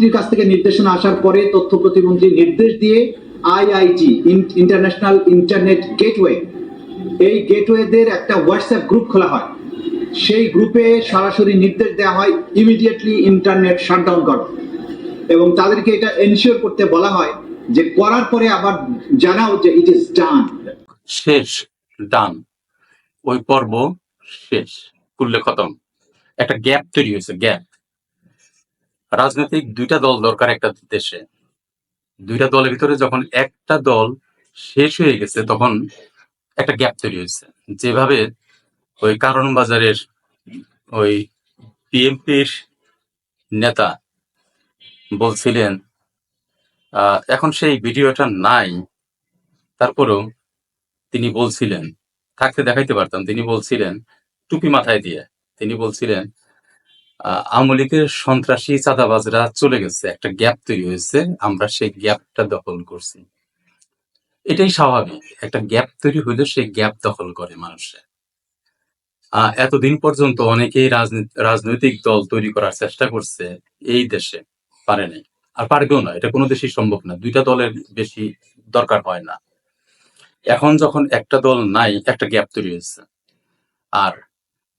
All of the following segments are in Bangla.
তথ্যমন্ত্রীর কাছ থেকে নির্দেশনা আসার পরে তথ্য প্রতিমন্ত্রী নির্দেশ দিয়ে আইআইটি ইন্টারন্যাশনাল ইন্টারনেট গেটওয়ে, এই গেটওয়েদের একটা হোয়াটসঅ্যাপ গ্রুপ খোলা হয়। সেই গ্রুপে সরাসরি নির্দেশ দেওয়া হয় ইমিডিয়েটলি ইন্টারনেট শাটডাউন করো। এবং তাদেরকে এটা এনশিওর করতে বলা হয় যে করার পরে আবার জানাও যে ইট ইজ ডান শেষ ডান ওই পর্ব শেষ করলে খতম। একটা গ্যাপ তৈরি হয়েছে গ্যাপ রাজনৈতিক দুইটা দল দরকার একটা দেশে। দুইটা দলের ভিতরে যখন একটা দল শেষ হয়ে গেছে, তখন একটা গ্যাপ তৈরি হয়েছে। যেভাবে ওই কারণ বাজারের ওই বিএনপির নেতা বলছিলেন এখন সেই ভিডিওটা নাই। তারপরেও তিনি বলছিলেন, থাকতে দেখাইতে পারতাম, তিনি বলছিলেন, টুপি মাথায় দিয়ে। তিনি বলছিলেন আওয়ামী লীগের সন্ত্রাসী চাঁদাবাজরা চলে গেছে। একটা গ্যাপ তৈরি হয়েছে। আমরা সেই গ্যাপটা দখল করছি। এটাই স্বাভাবিক। একটা গ্যাপ তৈরি হইলে সেই গ্যাপ দখল করে মানুষের এতদিন পর্যন্ত অনেকেই রাজনী- রাজনৈতিক দল তৈরি করার চেষ্টা করছে এই দেশে। পারে নাই। আর পারবেও না। এটা কোনো দেশেই সম্ভব না। দুইটা দলের বেশি দরকার হয় না। এখন যখন একটা দল নাই, একটা গ্যাপ তৈরি হয়েছে। আর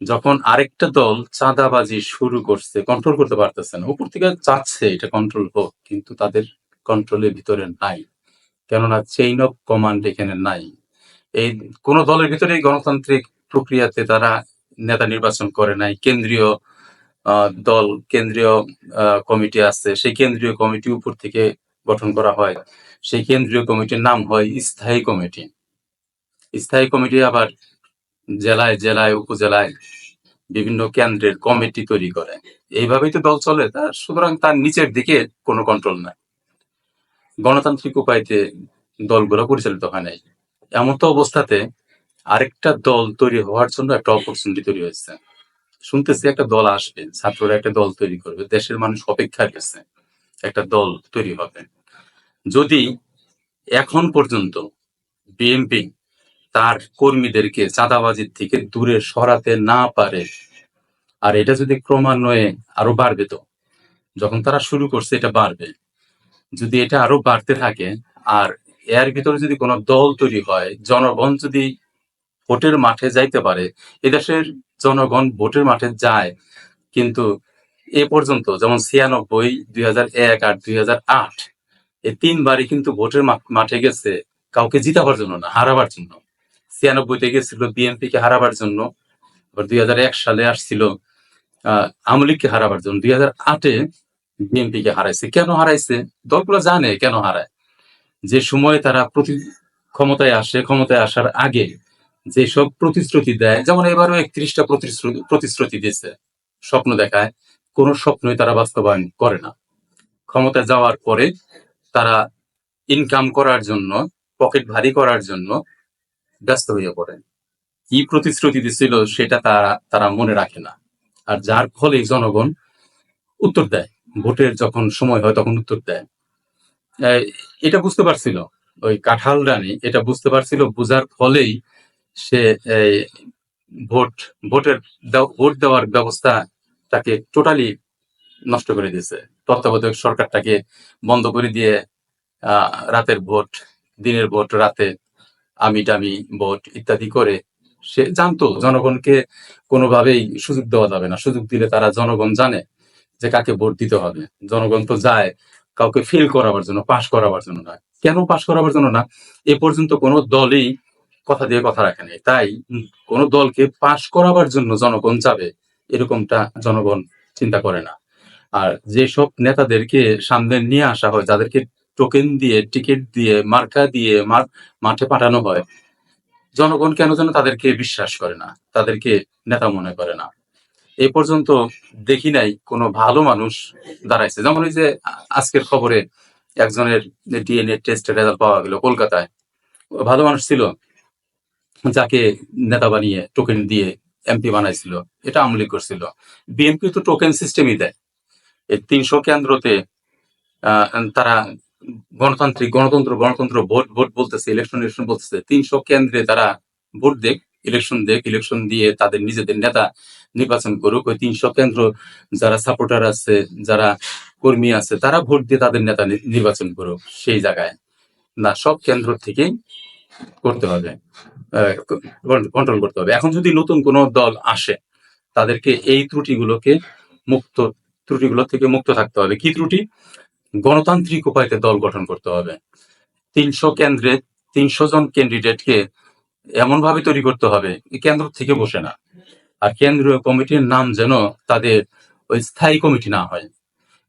যখন আরেকটা দল চাঁদাবাজি শুরু করছে কন্ট্রোল করতে পারতেছে না। উপর থেকে চাচ্ছে এটা কন্ট্রোল হোক, কিন্তু তাদের কন্ট্রোলের ভিতরে নাই। কেননা চেইন অফ কমান্ড এখানে নাই। এই কোন দলের ভিতরে গণতান্ত্রিক প্রক্রিয়াতে তারা নেতা নির্বাচন করে নাই। কেন্দ্রীয় দল, কেন্দ্রীয় কমিটি আছে। সেই কেন্দ্রীয় কমিটি উপর থেকে গঠন করা হয়। সেই কেন্দ্রীয় কমিটির নাম হয় স্থায়ী কমিটি। স্থায়ী কমিটি আবার জেলায় জেলায়, উপজেলায় বিভিন্ন কেন্দ্রের কমিটি তৈরি করে। এইভাবেই তো দল চলে তার সুতরাং তার নিচের দিকে কোনো কন্ট্রোল নাই। গণতান্ত্রিক উপায়তে দলগুলো পরিচালিত হয় নাই। এমন তো অবস্থাতে আরেকটা দল তৈরি হওয়ার জন্য একটা অপরচুনিটি তৈরি হয়েছে। শুনতেছি একটা দল আসবে, ছাত্ররা একটা দল তৈরি করবে, দেশের মানুষ অপেক্ষা গেছে একটা দল তৈরি হবে। যদি এখন পর্যন্ত বিএনপি তার কর্মীদেরকে চাঁদাবাজির থেকে দূরে সরাতে না পারে। আর এটা যদি ক্রমান্বয়ে আরও বাড়বে তো, যখন তারা শুরু করছে এটা বাড়বে। যদি এটা আরও বাড়তে থাকে, আর এর ভিতরে যদি কোনো দল তৈরি হয়, জনগণ যদি ভোটের মাঠে যাইতে পারে, এদেশের জনগণ ভোটের মাঠে যায়, কিন্তু এ পর্যন্ত যেমন ছিয়ানব্বই, দুই হাজার এক আর দুই হাজার আট এই তিনবারই কিন্তু ভোটের মাঠে গেছে, কাউকে জিতাবার জন্য না, হারাবার জন্য। ছিয়ানব্বইতে গেছিল বিএনপি কে হারাবার জন্য। আবার দুই হাজার এক সালে আসছিল, আহ, আওয়ামী লীগকে হারাবার জন্য। দুই হাজার আটে বিএনপি কে হারাইছে। কেন হারাইছে? দলগুলো জানে কেন হারায়। যে সময় তারা প্রতি ক্ষমতায় আসে, ক্ষমতায় আসার আগে যেসব প্রতিশ্রুতি দেয়, যেমন এবারও একত্রিশটা প্রতিশ্রুতি প্রতিশ্রুতি দিয়েছে। স্বপ্ন দেখায়, কোন স্বপ্নই তারা বাস্তবায়ন করে না। ক্ষমতায় যাওয়ার পরে তারা ইনকাম করার জন্য পকেট ভারী করার জন্য ব্যস্ত হয়ে পড়ে। কি প্রতিশ্রুতি দিছিল সেটা তারা তারা মনে রাখে না। আর যার ফলে জনগণ উত্তর দেয়। ভোটের যখন সময় হয় তখন উত্তর দেয়। এটা বুঝতে পারছিল। ওই কাঁঠাল রানী এটা বুঝতে পারছিল, বুঝার ফলেই সে ভোট, ভোটের ভোট দেওয়ার ব্যবস্থা তাকে টোটালি নষ্ট করে দিয়েছে। তত্ত্বাবধায়ক সরকারটাকে বন্ধ করে দিয়ে রাতের ভোট, দিনের ভোট, রাতে আমি টামি ভোট ইত্যাদি করে সে জানতো, জনগণকে কোনোভাবেই সুযোগ দেওয়া যাবে না। সুযোগ দিলে তারা জনগণ জানে যে কাকে ভোট দিতে হবে। জনগণ তো যায় কাউকে ফেল করাবার জন্য পাশ করাবার জন্য না। কেন পাশ করাবার জন্য না? এ পর্যন্ত কোনো দলই কথা দিয়ে কথা রাখে নাই। তাই কোনো দলকে পাশ করাবার জন্য জনগণ যাবে, এরকমটা জনগণ চিন্তা করে না। আর যেসব নেতাদেরকে সামনে নিয়ে আসা হয়, যাদেরকে টোকেন দিয়ে টিকিট দিয়ে মার্কা দিয়ে মাঠে পাঠানো হয়। জনগণ কেন যেন তাদেরকে বিশ্বাস করে না? তাদেরকে নেতা মনে করে না। এ পর্যন্ত দেখি নাই কোনো ভালো মানুষ দাঁড়াইছে। যেমন ওই যে আজকের খবরে একজনের ডিএনএ টেস্টের রেজাল্ট পাওয়া গেল কলকাতায়। ভালো মানুষ ছিল। যাকে নেতা বানিয়ে টোকেন দিয়ে এমপি বানাইছিল। এটা আমলি করছিল। বিএনপি তো টোকেন সিস্টেমই দেয়। এই তিনশো কেন্দ্রতে তারা গণতান্ত্রিক, গণতন্ত্র গণতন্ত্র ভোট ভোট বলতেছে ইলেকশন ইলেকশন বলতেছে। তিনশো কেন্দ্রে তারা ভোট দেখ ইলেকশন দেখ ইলেকশন দিয়ে তাদের নিজেদের নেতা নির্বাচন করুক। ওই তিনশো কেন্দ্র যারা সাপোর্টার আছে, যারা কর্মী আছে, তারা ভোট দিয়ে তাদের নেতা নির্বাচন করুক সেই জায়গায়। না, সব কেন্দ্র থেকেই করতে হবে। কন্ট্রোল করতে হবে। এখন যদি নতুন কোন দল আসে, তাদেরকে এই ত্রুটিগুলোকে মুক্ত, ত্রুটিগুলো থেকে মুক্ত থাকতে হবে। কি ত্রুটি? গণতান্ত্রিক উপায়তে দল গঠন করতে হবে। তিনশো কেন্দ্রে, তিনশো জন ক্যান্ডিডেটকে এমন ভাবে তৈরি করতে হবে কেন্দ্র থেকে বসে না। আর কেন্দ্রীয় কমিটির নাম যেন তাদের ওই স্থায়ী কমিটি না হয়।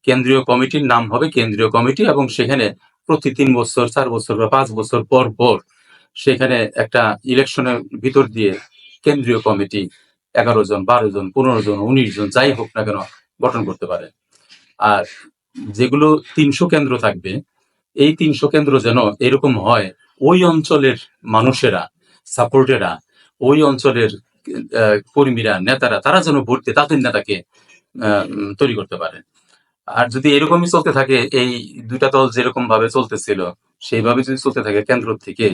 কেন্দ্রীয় কমিটির নাম হবে কেন্দ্রীয় কমিটি এবং সেখানে প্রতি তিন বছর, চার বছর বা পাঁচ বছর পর পর সেখানে একটা ইলেকশনের ভিতর দিয়ে কেন্দ্রীয় কমিটি এগারো জন, বারো জন, পনেরো জন, উনিশ জন, যাই হোক না কেন গঠন করতে পারে। আর যেগুলো তিনশো কেন্দ্র থাকবে, এই তিনশো কেন্দ্র যেন এরকম হয়, ওই অঞ্চলের মানুষেরা, সাপোর্টেরা, ওই অঞ্চলের কর্মীরা, নেতারা, তারা যেন ভোট দিয়ে তাদের নেতাকে তৈরি করতে পারে। আর যদি এরকমই চলতে থাকে, এই দুইটা দল যেরকম ভাবে চলতেছিল, সেইভাবে যদি চলতে থাকে কেন্দ্র থেকে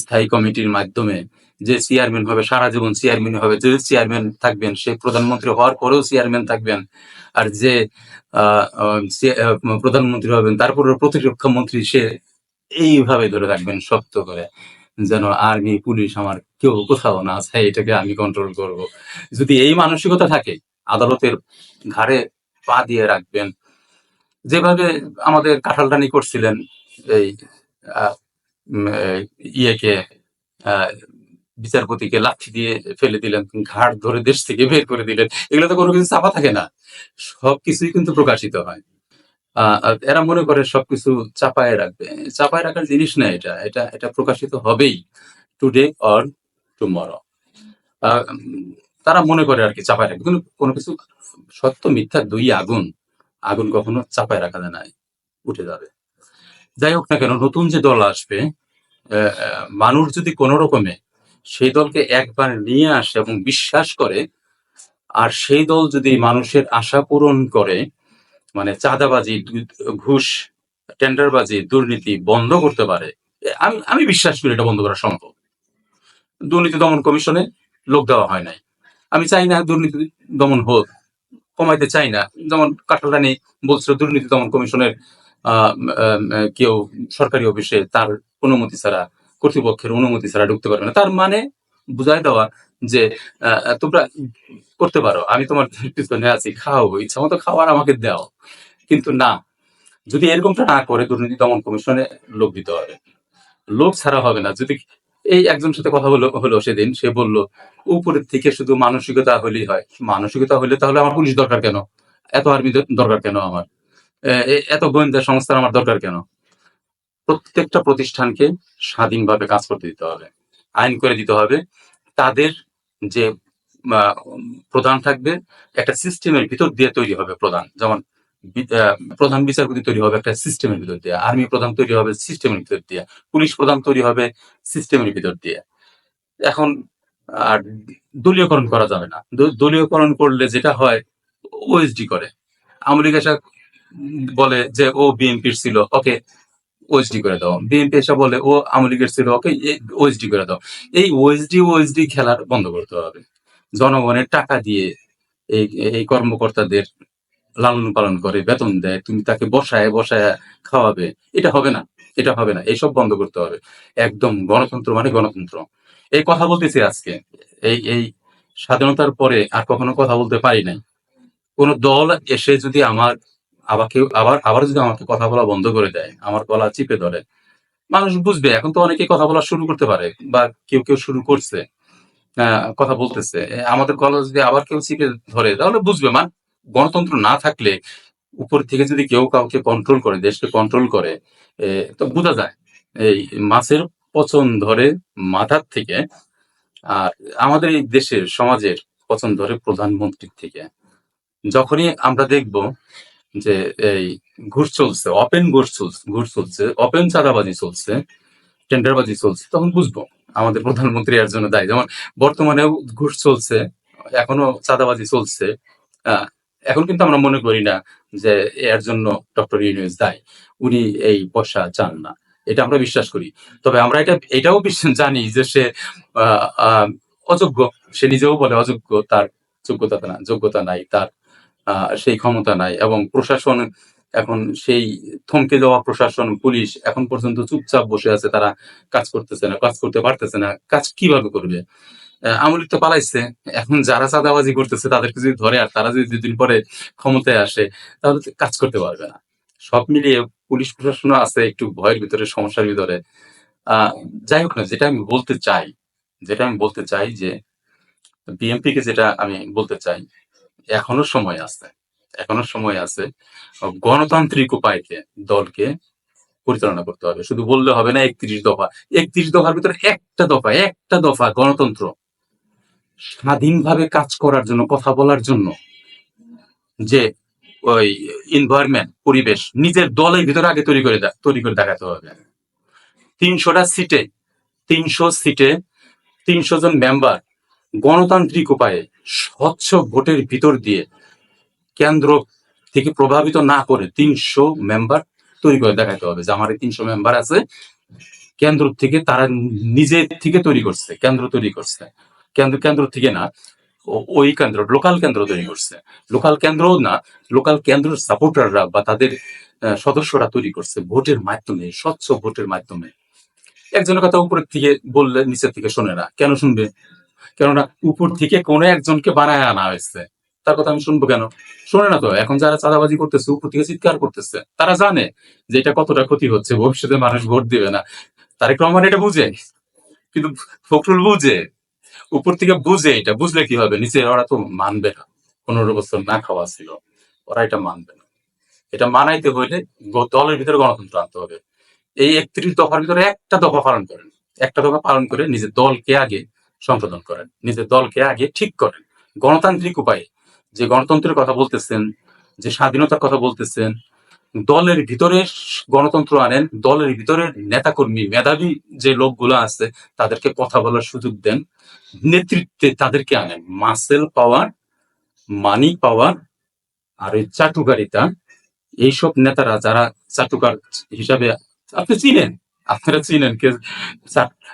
স্থায়ী কমিটির মাধ্যমে যে চেয়ারম্যান হবে, সারা জীবন চেয়ারম্যান হবে যে চেয়ারম্যান থাকবেন, সে প্রধানমন্ত্রী হওয়ার পরেও চেয়ারম্যান থাকবেন। আর যে প্রধানমন্ত্রী হবেন তারপরে প্রতিরক্ষা মন্ত্রী, সে এইভাবে ধরে রাখবেন, শক্ত করে। যেন আর্মি পুলিশ আমার কেউ কোথাও না আছে এটাকে আমি কন্ট্রোল করব। যদি এই মানসিকতা থাকে, আদালতের ঘাড়ে পা দিয়ে রাখবেন। যেভাবে আমাদের কাঁঠালটানি করছিলেন, এই ইয়েকে বিচারপতিকে লাঠি দিয়ে ফেলে দিলেন, ঘাড় ধরে দেশ থেকে বের করে দিলেন, এগুলো তো কোনো কিছু চাপা থাকে না। সবকিছুই কিন্তু প্রকাশিত হয়। এরা মনে করে সবকিছু চাপায় রাখবে। চাপায় রাখার জিনিস না এটা এটা এটা প্রকাশিত হবেই টুডে অর টুমরো তারা মনে করে আর কি চাপায় রাখবে, কিন্তু কোনো কিছু সত্য মিথ্যা দুই আগুন আগুন কখনো চাপায় রাখা যায় না, উঠে যাবে। যাই হোক না কেন, নতুন যে দল আসবে মানুষ যদি কোনো রকমে সেই দলকে একবার নিয়ে আসে এবং বিশ্বাস করে, আর সেই দল যদি মানুষের আশা পূরণ করে মানে চাঁদাবাজি, ঘুষ, টেন্ডারবাজি, দুর্নীতি বন্ধ করতে পারে আমি আমি বিশ্বাস করি এটা বন্ধ করা সম্ভব। দুর্নীতি দমন কমিশনে লোক দেওয়া হয় নাই। আমি চাই না দুর্নীতি দমন হোক, কমাইতে চাই না। যেমন কাটালানি বলছিল দুর্নীতি দমন কমিশনের কেউ সরকারি অফিসে তার অনুমতি ছাড়া, কর্তৃপক্ষের অনুমতি ছাড়া ঢুকতে পারবে না। তার মানে বুঝাই দেওয়া যে তোমরা করতে পারো, আমি তোমার পিছনে আছি খাও ইচ্ছা মতো খাওয়ার আমাকে দাও। কিন্তু না, যদি এরকমটা না করে দুর্নীতি দমন কমিশনে লোক দিতে হবে। লোক ছাড়া হবে না। যদি এই একজন সাথে কথা হলো হলো সেদিন, সে বলল, উপরের থেকে শুধু মানসিকতা হলেই হয়। মানসিকতা হলে তাহলে আমার পুলিশ দরকার কেন? এত আর্মি দরকার কেন আমার? এত গোয়েন্দা সংস্থার আমার দরকার কেন? প্রত্যেকটা প্রতিষ্ঠানকে স্বাধীনভাবে কাজ করতে দিতে হবে, আইন করে দিতে হবে। তাদের যে প্রধান থাকবে, একটা সিস্টেমের ভিতর দিয়ে তৈরি হবে প্রধান। যেমন প্রধান বিচারপতি তৈরি হবে একটা সিস্টেমের ভিতর দিয়ে, আর্মি প্রধান তৈরি হবে সিস্টেমের ভিতর দিয়ে, পুলিশ প্রধান তৈরি হবে সিস্টেমের ভিতর দিয়ে। এখন আর দলীয়করণ করা যাবে না। দলীয়করণ করলে যেটা হয় ওএসডি করে আওয়ামী বলে যে, ও বিএনপির ছিল, ওকে ওএসডি করে দাও। বিএনপি এসে বলে, ও আওয়ামী লীগের ছিল, ওকে ওএসডি করে দাও। এই ওএসডি ওএসডি খেলার বন্ধ করতে হবে। জনগণের টাকা দিয়ে এই এই কর্মকর্তাদের লালন পালন করে, বেতন দেয়, তুমি তাকে বসায় বসায় খাওয়াবে। এটা হবে না, এটা হবে না, এইসব বন্ধ করতে হবে। একদম গণতন্ত্র মানে গণতন্ত্র। এই কথা বলতেছি আজকে। এই এই স্বাধীনতার পরে আর কখনো কথা বলতে পারি নাই। কোন দল এসে যদি আমার আমাকে আবার আবার যদি আমাকে কথা বলা বন্ধ করে দেয়, আমার গলা চিপে ধরে, মানুষ বুঝবে, এখন তো অনেকে কথা বলা শুরু করতে পারে, বা কেউ কেউ শুরু করছে কথা বলতেছে আমাদের গলা যদি আবার কেউ চিপে ধরে, তাহলে বুঝবে মান, গণতন্ত্র না থাকলে উপর থেকে যদি কেউ কাউকে কন্ট্রোল করে, দেশকে কন্ট্রোল করে তো বোঝা যায়, এই মাছের পচন ধরে মাথার থেকে, আর আমাদের এই দেশের সমাজের পচন ধরে প্রধানমন্ত্রীর থেকে। যখনই আমরা দেখব যে এই ঘুষ চলছে ওপেন ঘুষ চলছে ঘুষ চলছে ওপেন চাঁদাবাজি চলছে টেন্ডারবাজি চলছে, তখন বুঝব। আমাদের প্রধানমন্ত্রী এর জন্য দায়ী। যেমন বর্তমানেও ঘুষ চলছে, এখনও চাঁদাবাজি চলছে এখন কিন্তু আমরা মনে করি না যে এর জন্য ডক্টর ইউনুস দায়ী। উনি এই পয়সা চান না। এটা আমরা বিশ্বাস করি। তবে আমরা এটা, এটাও বিশ্বাস জানি যে সে অযোগ্য। সে নিজেও বলে অযোগ্য, তার যোগ্যতা না, যোগ্যতা নাই, তার সেই ক্ষমতা নাই এবং প্রশাসন এখন সেই থমকে যাওয়া প্রশাসন, পুলিশ এখন পর্যন্ত চুপচাপ বসে আছে, তারা কাজ করতেছে না, কাজ করতে পারতেছে না, কাজ কীভাবে করবে? আওয়ামী তো পালাইছে, এখন যারা চাঁদাবাজি করতেছে তাদেরকে যদি ধরে আর তারা যদি দুদিন পরে ক্ষমতায় আসে, তাহলে কাজ করতে পারবে না। সব মিলিয়ে পুলিশ প্রশাসন আছে একটু ভয়ের ভিতরে, সমস্যার ভিতরে। যাই হোক না, যেটা আমি বলতে চাই, যেটা আমি বলতে চাই যে বিএমপি কে যেটা আমি বলতে চাই এখনও সময় আছে, এখনও সময় আছে গণতান্ত্রিক উপায়কে দলকে পরিচালনা করতে হবে। শুধু বললে হবে না একত্রিশ দফা। একত্রিশ দফার ভিতরে একটা দফা একটা দফা গণতন্ত্র। স্বাধীনভাবে কাজ করার জন্য, কথা বলার জন্য যে ওই এনভায়রনমেন্ট পরিবেশ, নিজের দলের ভিতরে আগে তৈরি করে তৈরি করে দেখাতে হবে। তিনশোটা সিটে, তিনশো সিটে তিনশো জন মেম্বার গণতান্ত্রিক উপায়ে স্বচ্ছ ভোটের ভিতর দিয়ে কেন্দ্র থেকে প্রভাবিত না করে তিনশো মেম্বার তৈরি করে দেখাতে হবে। যে আমার এই তিনশো মেম্বার আছে, কেন্দ্র থেকে তারা নিজে থেকে তৈরি করছে, কেন্দ্র তৈরি করছে। কেন্দ্র কেন্দ্র থেকে না ওই কেন্দ্র লোকাল কেন্দ্র তৈরি করছে। লোকাল কেন্দ্রও না লোকাল কেন্দ্র সাপোর্টাররা বা তাদের সদস্যরা তৈরি করছে ভোটের মাধ্যমে, স্বচ্ছ ভোটের মাধ্যমে। একজনের কথা উপরের থেকে বললে, নিচের থেকে শোনে না। কেন শুনবে? কেননা উপর থেকে কোনো একজনকে বানায় আনা হয়েছে। তার কথা আমি শুনব কেন? শোনে না তো, এখন যারা চাঁদাবাজি করতেছে, উপর থেকে চিৎকার করতেছে, তারা জানে যে এটা কতটা ক্ষতি হচ্ছে, ভবিষ্যতে মানুষ ভোট দিবে না। তারেক রহমান এটা বুঝে, কিন্তু ফখরুল বুঝে, উপর থেকে বুঝে এটা, বুঝলে কি হবে? নিচে ওরা তো মানবে না। পনেরো বছর না খাওয়া ছিল, ওরা এটা মানবে না। এটা মানাইতে হইলে দলের ভিতরে গণতন্ত্র আনতে হবে। এই একত্রিশ দফার ভিতরে একটা দফা পালন করেন। একটা দফা পালন করে নিজের দলকে আগে সংশোধন করেন। নিজের দলকে আগে ঠিক করেন। গণতান্ত্রিক উপায়ে যে গণতন্ত্রের কথা বলতেছেন, যে স্বাধীনতার কথা বলতেছেন, দলের ভিতরে গণতন্ত্র আনেন, দলের ভিতরে নেতাকর্মী, মেধাবী যে লোকগুলো আছে, তাদেরকে কথা বলার সুযোগ দেন, নেতৃত্বে তাদেরকে আনেন। মাসেল পাওয়ার, মানি পাওয়ার, আর ওই চাটুকারিতা, এইসব নেতারা যারা চাটুকার হিসাবে, আপনি চিনেন? আপনারা চিনেন কে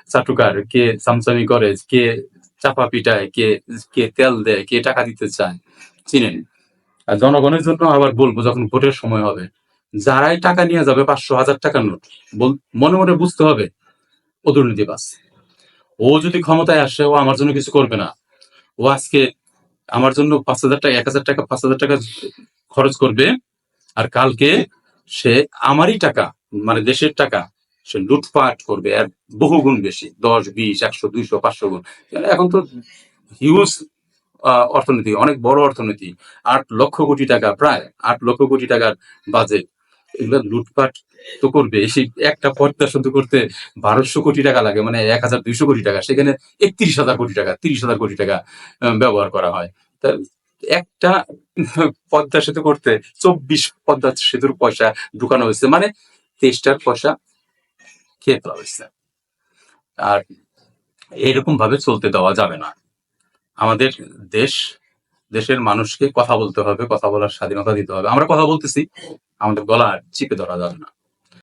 চাটুকার, কে সামসামি করে, কে চাপা পিটায়, কে কে তেল দেয়, কে টাকা দিতে চায়, চিনেন। আর জনগণের জন্য আবার বলব, যখন ভোটের সময় হবে, যারাই টাকা নিয়ে যাবে, পাঁচশো হাজার টাকার নোট, বল- মনে মনে বুঝতে হবে, ও দুর্নীতিবাস ও যদি ক্ষমতায় আসে, ও আমার জন্য কিছু করবে না। ও আজকে আমার জন্য পাঁচ হাজার টাকা, এক হাজার টাকা, পাঁচ হাজার টাকা খরচ করবে, আর কালকে সে আমারই টাকা মানে দেশের টাকা সে লুটপাট করবে আর বহু গুণ বেশি, দশ, বিশ, একশো, দুইশো, পাঁচশো গুণ। এখন তো হিউজ অর্থনীতি, অনেক বড় অর্থনীতি। আট লক্ষ কোটি টাকা, প্রায় আট লক্ষ কোটি টাকার বাজেট এগুলো লুটপাট তো করবে। সেই একটা পর্দা শুধু করতে বারোশো কোটি টাকা লাগে মানে এক হাজার দুইশো কোটি টাকা। সেখানে একত্রিশ হাজার কোটি টাকা, তিরিশ হাজার কোটি টাকা ব্যবহার করা হয়। তা একটা পদ্মা সেতু করতে চব্বিশ পদ্মা সেতুর পয়সা ঢুকানো হয়েছে। মানে তেইশটার পয়সা খেয়ে ফেলা হয়েছে আর এরকম ভাবে চলতে দেওয়া যাবে না। আমাদের দেশ, দেশের মানুষকে কথা বলতে হবে, কথা বলার স্বাধীনতা দিতে হবে। আমরা কথা বলতেছি, আমাদের গলা চিপে ধরা যাবে না।